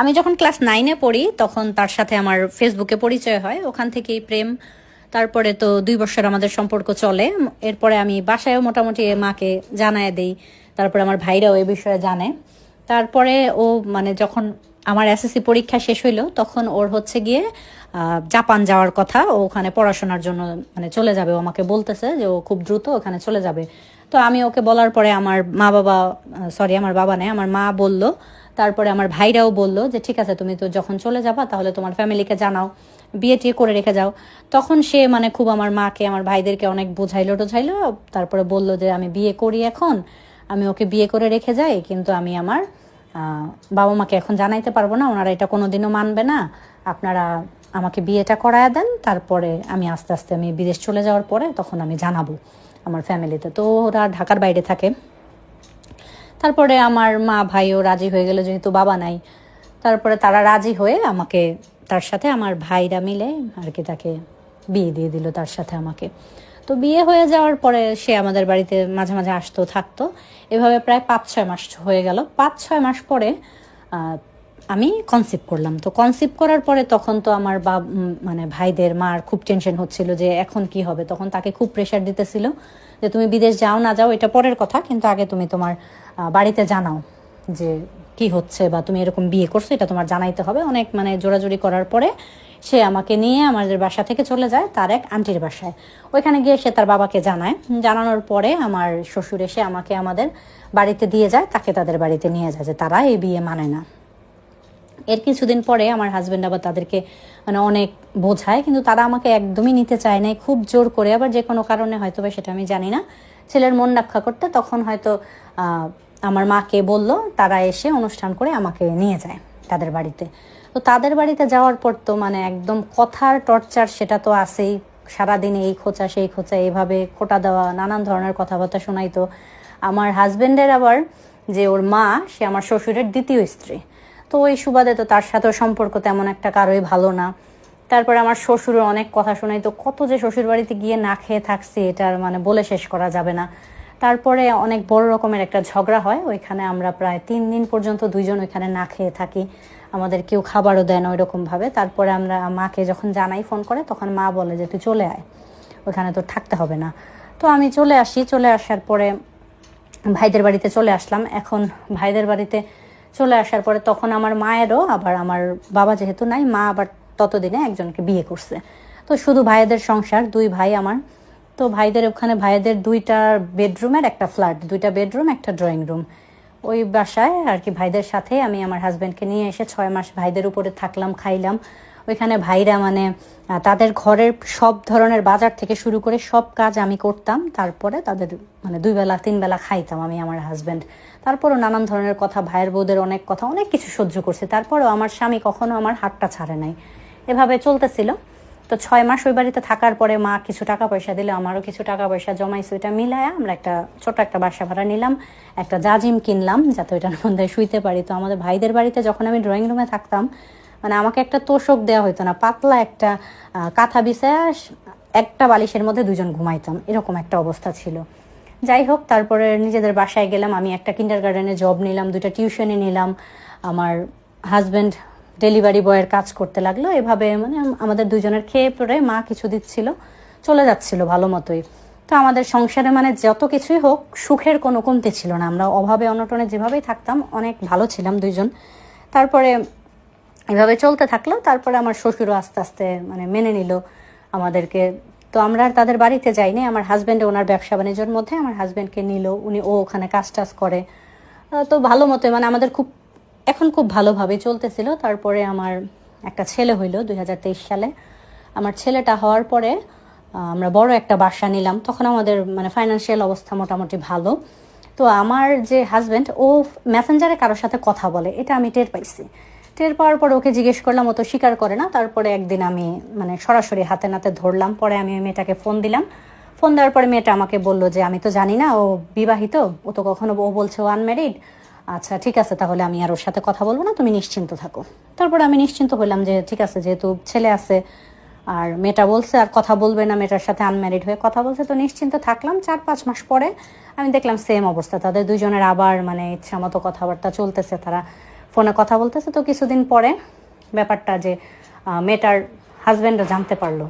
আমি যখন ক্লাস নাইনে পড়ি, তখন তার সাথে আমার ফেসবুকে পরিচয় হয়। ওখান থেকেই প্রেম, তারপরে তো দুই বছর আমাদের সম্পর্ক চলে। এরপরে আমি বাসায়ও মোটামুটি মাকে জানায় দেই, তারপরে আমার ভাইরাও এই বিষয়ে জানে। তারপরে ও মানে যখন আমার এসএসসি পরীক্ষা শেষ হইল, তখন ওর হচ্ছে গিয়ে জাপান যাওয়ার কথা। ও ওখানে পড়াশোনার জন্য মানে চলে যাবে। ও আমাকে বলতেছে যে ও খুব দ্রুত ওখানে চলে যাবে। তো আমি ওকে বলার পরে আমার মা বাবা সরি আমার বাবা নেই আমার মা বলল তারপরে আমার ভাইরাও বলল যে, ঠিক আছে, তুমি তো যখন চলে যাবা, তাহলে তোমার ফ্যামিলিকে জানাও বিয়ে টিয়ে করে রেখে যাও। তখন সে মানে খুব আমার মাকে, আমার ভাইদেরকে অনেক বোঝাইলো, টোঝাইলো, তারপরে বলল যে, আমি বিয়ে করি এখন, আমি ওকে বিয়ে করে রেখে যাই, কিন্তু আমি আমার বাবা মাকে এখন জানাইতে পারব না, ওনারা এটা কোনোদিনও মানবে না। আপনারা আমাকে বিয়েটা করায় দেন, তারপরে আমি আস্তে আস্তে আমি বিদেশ চলে যাওয়ার পরে তখন আমি জানাব আমার ফ্যামিলিতে। তো ওরা ঢাকার বাইরে থাকে। তারপরে আমার মা ভাইও রাজি হয়ে গেল যেহেতু বাবা নাই। তারপরে তারা রাজি হয়ে আমাকে, তার সাথে আমার ভাইরা মিলে আর কি তাকে বিয়ে দিয়ে দিল তার সাথে আমাকে। তো বিয়ে হয়ে যাওয়ার পরে সে আমাদের বাড়িতে মাঝে মাঝে আসতো, থাকতো। এভাবে প্রায় পাঁচ ছয় মাস হয়ে গেল। পাঁচ ছয় মাস পরে আমি কনসিভ করলাম। তো কনসিভ করার পরে তখন তো আমার বা মানে ভাইদের মার খুব টেনশন হচ্ছিল যে এখন কি হবে? তখন তাকে খুব প্রেশার দিতেছিল যে তুমি বিদেশ যাও, না যাও, এটা পরের কথা। কিন্তু আগে তুমি তোমার বাড়িতে জানাও যে কি হচ্ছে বা তুমি এরকম বিয়ে করছ, এটা তোমার জানাইতে হবে। অনেক মানে জোরাজুরি করার পরে সে আমাকে নিয়ে আমাদের বাসা থেকে চলে যায় তার এক আন্টির বাসায়। ওইখানে গিয়ে সে তার বাবাকে জানায়। জানানোর পরে আমার শ্বশুর এসে আমাকে আমাদের বাড়িতে দিয়ে যায়, তাকে তাদের বাড়িতে নিয়ে যায় যে তারা এই বিয়ে মানে না। এর কিছুদিন পরে আমার হাজবেন্ড আবার তাদেরকে মানে অনেক বোঝায়, কিন্তু তারা আমাকে একদমই নিতে চায় না খুব জোর করে। আবার যে কোনো কারণে হয়তো বা সেটা আমি জানি না। ছেলের মন রক্ষা করতে তখন হয়তো আমার মাকে বলল, তারা এসে অনুষ্ঠান করে আমাকে নিয়ে যায় তাদের বাড়িতে। তো তাদের বাড়িতে যাওয়ার পর তো মানে একদম কথার টর্চার সেটা তো আছেই। সারাদিন এই খোঁচা, সেই খোঁচা এইভাবে খোটা দেওয়া, নানান ধরনের কথাবার্তা শোনাইতো। আমার হাজবেন্ডের আবার যে ওর মা, সে আমার শ্বশুরের দ্বিতীয় স্ত্রী। তো ওই সুবাদে তো তার সাথেও সম্পর্ক তেমন একটা কারোই ভালো না। তারপরে আমার শ্বশুরের অনেক কথা শোনাই তো কত যে শ্বশুর বাড়িতে গিয়ে না খেয়ে থাকছি, এটার মানে বলে শেষ করা যাবে না। তারপরে অনেক বড় রকমের একটা ঝগড়া হয়, ওইখানে আমরা প্রায় তিন দিন পর্যন্ত দুইজন ওইখানে না খেয়ে থাকি। আমাদের কেউ খাবারও দেয় না ওইরকম ভাবে তারপরে আমরা মাকে যখন জানাই ফোন করে, তখন মা বলে যে, তুই চলে আয়, ওইখানে তোর থাকতে হবে না। তো আমি চলে আসি। চলে আসার পরে ভাইদের বাড়িতে চলে আসলাম। এখন ভাইদের বাড়িতে চলে আসার পরে তখন আমার মায়েরও আবার আমার বাবা যেহেতু নাই, মা আবার ততদিনে একজনকে বিয়ে করছে। তো শুধু ভাইদের সংসার, দুই ভাই আমার। তো ভাইদের ওখানে ভাইদের দুইটা বেডরুমের একটা ফ্ল্যাট দুইটা বেডরুম একটা ড্রয়িং রুম ওই বাসায় আর কি ভাইদের সাথে আমি আমার হাজব্যান্ডকে নিয়ে এসে ছয় মাস ভাইদের উপরে থাকলাম, খাইলাম। ওইখানে ভাইরা মানে তাদের ঘরের সব ধরনের বাজার থেকে শুরু করে সব কাজ আমি করতাম। তারপরে তাদের মানে দুই বেলা, তিন বেলা খাইতাম আমি আমার হাজব্যান্ড তারপরও নানান ধরনের কথা, ভাইয়ের বউদের অনেক কথা, অনেক কিছু সহ্য করছে। তারপরেও আমার স্বামী কখনো আমার হাতটা ছাড়ে নাই। এভাবে চলতেছিল। তো ছয় মাস ওই বাড়িতে থাকার পরে মা কিছু টাকা পয়সা দিলে, আমারও কিছু টাকা পয়সা জমাইছে, ওইটা মিলায় আমরা একটা ছোট একটা বাসা ভাড়া নিলাম, একটা জাজিম কিনলাম, যাতে ওইটার মধ্যে শুইতে পারি। তো আমাদের ভাইদের বাড়িতে যখন আমি ড্রয়িং রুমে থাকতাম মানে আমাকে একটা তোষক দেওয়া হতো না, পাতলা একটা কাঁথা বিছায় একটা বালিশের মধ্যে দুজন ঘুমাইতাম, এরকম একটা অবস্থা ছিল। যাই হোক, তারপরে নিজেদের বাসায় গেলাম, আমি একটা কিন্ডার গার্ডেনে জব নিলাম, দুইটা টিউশনি নিলাম, আমার হাজব্যান্ড ডেলিভারি বয়ের কাজ করতে লাগল। এভাবে মানে আমাদের দুজনের খেয়ে পরে মা কিছু দিচ্ছিল, চলে যাচ্ছিল ভালো মতোই। তো আমাদের সংসারে মানে যত কিছুই হোক, সুখের কোনো কমতি ছিল না। আমরা অভাবে, অনটনে যেভাবেই থাকতাম, অনেক ভালো ছিলাম দুইজন। তারপরে এভাবে চলতে থাকল। তারপরে আমার শ্বশুরও আস্তে আস্তে মানে মেনে নিল আমাদেরকে। তো আমরা তাদের বাড়িতে যাইনি। আমার হাজব্যান্ড ওনার ব্যবসা বাণিজ্যের মধ্যে, আমার হাজব্যান্ডকে নিল। উনি ও ওখানে কাজ টাজ করে তো ভালো মতো মানে আমাদের খুব এখন খুব ভালোভাবে চলতেছিল। তারপরে আমার একটা ছেলে হইল দুই হাজার তেইশ সালে। আমার ছেলেটা হওয়ার পরে আমরা বড় একটা বাসা নিলাম। তখন আমাদের মানে ফাইন্যান্সিয়াল অবস্থা মোটামুটি ভালো। তো আমার যে হাজব্যান্ড ও মেসেঞ্জারে কারোর সাথে কথা বলে। এটা আমি টের পাইছি। টের পাওয়ার পর ওকে জিজ্ঞেস করলাম, ও তো স্বীকার করে না? তারপরে একদিন আমি মানে সরাসরি হাতে নাতে ধরলাম। পরে আমি মেয়েটাকে ফোন দিলাম। ফোন দেওয়ার পরে মেয়েটা আমাকে বলল যে, আমি তো জানি না, ও বিবাহিত। ও তো কখনো, ও বলছে ও আনম্যারিড আচ্ছা ঠিক আছে, তাহলে আমি আর ওর সাথে কথা বলব না, তুমি নিশ্চিন্ত থাকো। তারপরে আমি নিশ্চিন্ত হইলাম যে, ঠিক আছে, যেহেতু ছেলে আছে, আর মেয়েটা বলছে, আর কথা বলবে না, মেয়েটার সাথে আনম্যারিড হয়ে কথা বলছে, তো নিশ্চিন্ত থাকলাম। চার পাঁচ মাস পরে আমি দেখলাম সেম অবস্থা, তাদের দুজনের আবার মানে ইচ্ছা মতো কথাবার্তা চলতেছে, তারা ফোনে কথা বলতেছে। তো কিছুদিন পরে ব্যাপারটা যে মেয়েটার হাজব্যান্ডও জানতে পারল।